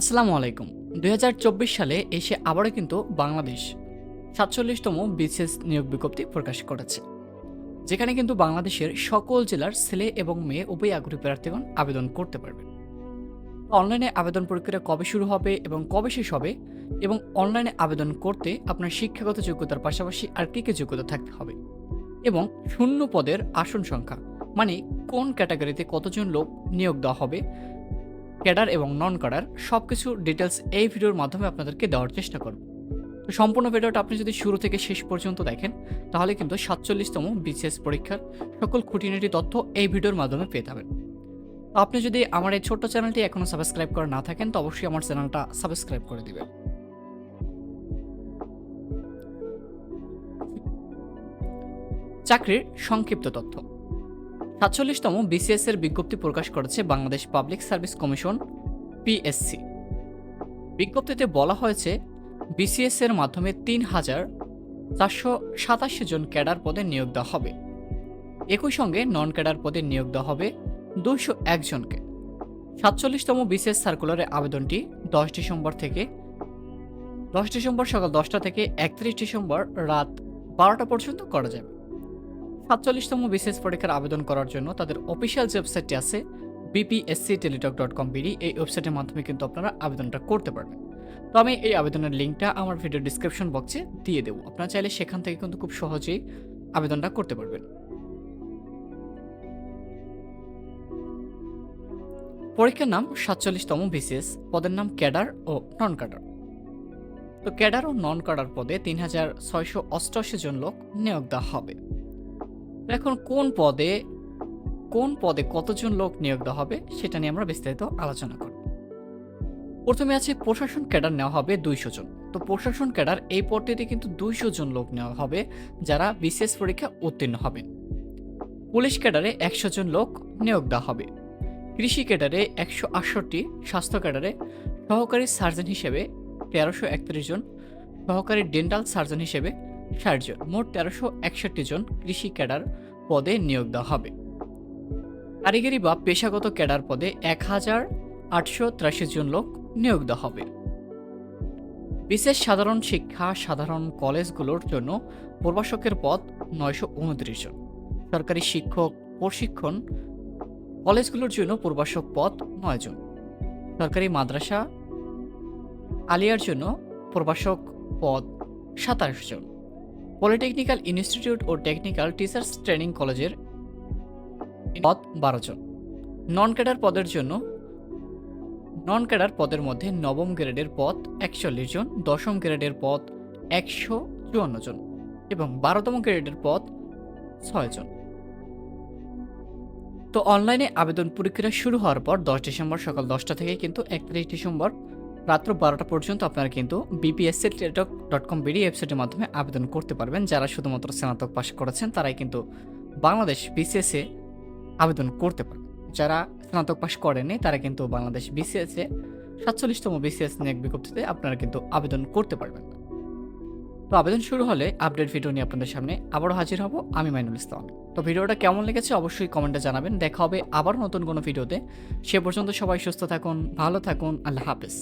আসসালামু আলাইকুম। দু হাজার চব্বিশ সালে এসে আবারও কিন্তু বাংলাদেশ সাতচল্লিশতম বিসিএস নিয়োগ বিজ্ঞপ্তি প্রকাশ করেছে, যেখানে কিন্তু বাংলাদেশের সকল জেলার ছেলে এবং মেয়ে উভয় আগ্রহী প্রার্থীগণ আবেদন করতে পারবে। অনলাইনে আবেদন প্রক্রিয়া কবে শুরু হবে এবং কবে শেষ হবে এবং অনলাইনে আবেদন করতে আপনার শিক্ষাগত যোগ্যতার পাশাপাশি আর কী কী যোগ্যতা থাকতে হবে এবং শূন্য পদের আসন সংখ্যা মানে কোন ক্যাটাগরিতে কতজন লোক নিয়োগ দেওয়া হবে ক্যাডার এবং নন ক্যাডার সব কিছু ডিটেলস এই ভিডিওর মাধ্যমে আপনাদেরকে দেওয়ার চেষ্টা করব। তো সম্পূর্ণ ভিডিওটা আপনি যদি শুরু থেকে শেষ পর্যন্ত দেখেন, তাহলে কিন্তু সাতচল্লিশতম বিসিএস পরীক্ষার সকল খুঁটিনাটি তথ্য এই ভিডিওর মাধ্যমে পেয়ে যাবেন। আপনি যদি আমার এই ছোট্ট চ্যানেলটি এখনও সাবস্ক্রাইব করা না থাকেন, তো অবশ্যই আমার চ্যানেলটা সাবস্ক্রাইব করে দিবেন। চাকরির সংক্ষিপ্ত তথ্য। সাতচল্লিশতম বিসিএস এর বিজ্ঞপ্তি প্রকাশ করেছে Bangladesh public service commission PSC বিজ্ঞপ্তিতে বলা হয়েছে বিসিএস এর মাধ্যমে তিন হাজার চারশো সাতাশি জন ক্যাডার পদে নিয়োগ দেওয়া হবে। একই সঙ্গে নন ক্যাডার পদে নিয়োগ দেওয়া হবে দুইশো একজনকে সাতচল্লিশতম বিসিএস সার্কুলারের আবেদনটি দশ ডিসেম্বর থেকে দশ ডিসেম্বর সকাল দশটা থেকে একত্রিশ ডিসেম্বর রাত বারোটা পর্যন্ত করা যাবে। সাতচল্লিশতম বিশেষ পরীক্ষার আবেদন করার জন্য তাদের অফিসিয়াল যে ওয়েবসাইটটি আছে BPSC Teletalk dot com BD. এই ওয়েবসাইটের মাধ্যমে কিন্তু আপনারা আবেদনটা করতে পারবেন। তো আমি এই আবেদনের লিঙ্কটা আমার ভিডিও ডিসক্রিপশন বক্সে দিয়ে দেবো। আপনারা চাইলে সেখান থেকে কিন্তু খুব সহজেই আবেদনটা করতে পারবেন। পরীক্ষার নাম সাতচল্লিশতম বিসিএস, পদের নাম ক্যাডার ও নন ক্যাডার তো ক্যাডার ও নন ক্যাডার পদে তিন হাজার ছয়শো অষ্টআশি জন লোক নিয়োগ দেওয়া হবে। এখন কোন পদে কোন পদে কতজন লোক নিয়োগ দেওয়া হবে সেটা নিয়ে আমরা বিস্তারিত আলোচনা করব। প্রথমে আছে প্রশাসন ক্যাডার নেওয়া হবে দুইশো জন। তো প্রশাসন ক্যাডার এই পদটিতে কিন্তু দুইশো জন লোক নেওয়া হবে যারা বিশেষ পরীক্ষা উত্তীর্ণ হবেন। পুলিশ ক্যাডারে একশো জন লোক নিয়োগ দেওয়া হবে। কৃষি ক্যাডারে একশো আটষট্টি, স্বাস্থ্য ক্যাডারে সহকারী সার্জন হিসেবে তেরোশো একত্রিশ জন, সহকারী ডেন্টাল সার্জন হিসেবে ষাট জন মোট তেরোশো একষট্টি জন কৃষি ক্যাডার পদে নিয়োগ দেওয়া হবে। কারিগরি বা পেশাগত ক্যাডার পদে এক হাজার আটশো ত্রাশি জন লোক নিয়োগ দেওয়া হবে। বিশেষ সাধারণ শিক্ষা, সাধারণ কলেজগুলোর জন্য প্রভাষকের পদ নয়শো উনত্রিশ জন। সরকারি শিক্ষক প্রশিক্ষণ কলেজগুলোর জন্য প্রভাষক পদ নয় জন। সরকারি মাদ্রাসা আলিয়ার জন্য প্রভাষক পদ সাতাশ জন। পলিটেকনিক্যাল ইনস্টিটিউট ও টেকনিক্যাল টিচার্স ট্রেনিং কলেজের পদ বারো জন। নন ক্যাডার পদের জন্য নন ক্যাডার পদের মধ্যে নবম গ্রেডের পদ একচল্লিশ জন, দশম গ্রেডের পদ একশো চুয়ান্ন জন এবং বারোতম গ্রেডের পদ ছয় জন। তো অনলাইনে আবেদন প্রক্রিয়া শুরু হওয়ার পর দশ ডিসেম্বর সকাল দশটা থেকে কিন্তু একত্রিশ ডিসেম্বর রাত্র বারোটা পর্যন্ত আপনারা কিন্তু BPSC Teletalk dot com BD ওয়েবসাইটের মাধ্যমে আবেদন করতে পারবেন। যারা শুধুমাত্র স্নাতক পাশ করেছেন, তারাই কিন্তু বাংলাদেশ বিসিএসে আবেদন করতে পারবেন। যারা স্নাতক পাশ করেনি তারা কিন্তু বাংলাদেশ বিসিএসে সাতচল্লিশতম বিসিএস নিয়োগ বিজ্ঞপ্তিতে আপনারা কিন্তু আবেদন করতে পারবেন। তো আবেদন শুরু হলে আপডেট ভিডিও নিয়ে আপনাদের সামনে আবারও হাজির হব আমি মাইনুল ইসলাম। তো ভিডিওটা কেমন লেগেছে অবশ্যই কমেন্টে জানাবেন। দেখা হবে আবার নতুন কোনো ভিডিওতে সে পর্যন্ত সবাই সুস্থ থাকুন, ভালো থাকুন, আল্লাহ হাফেজ।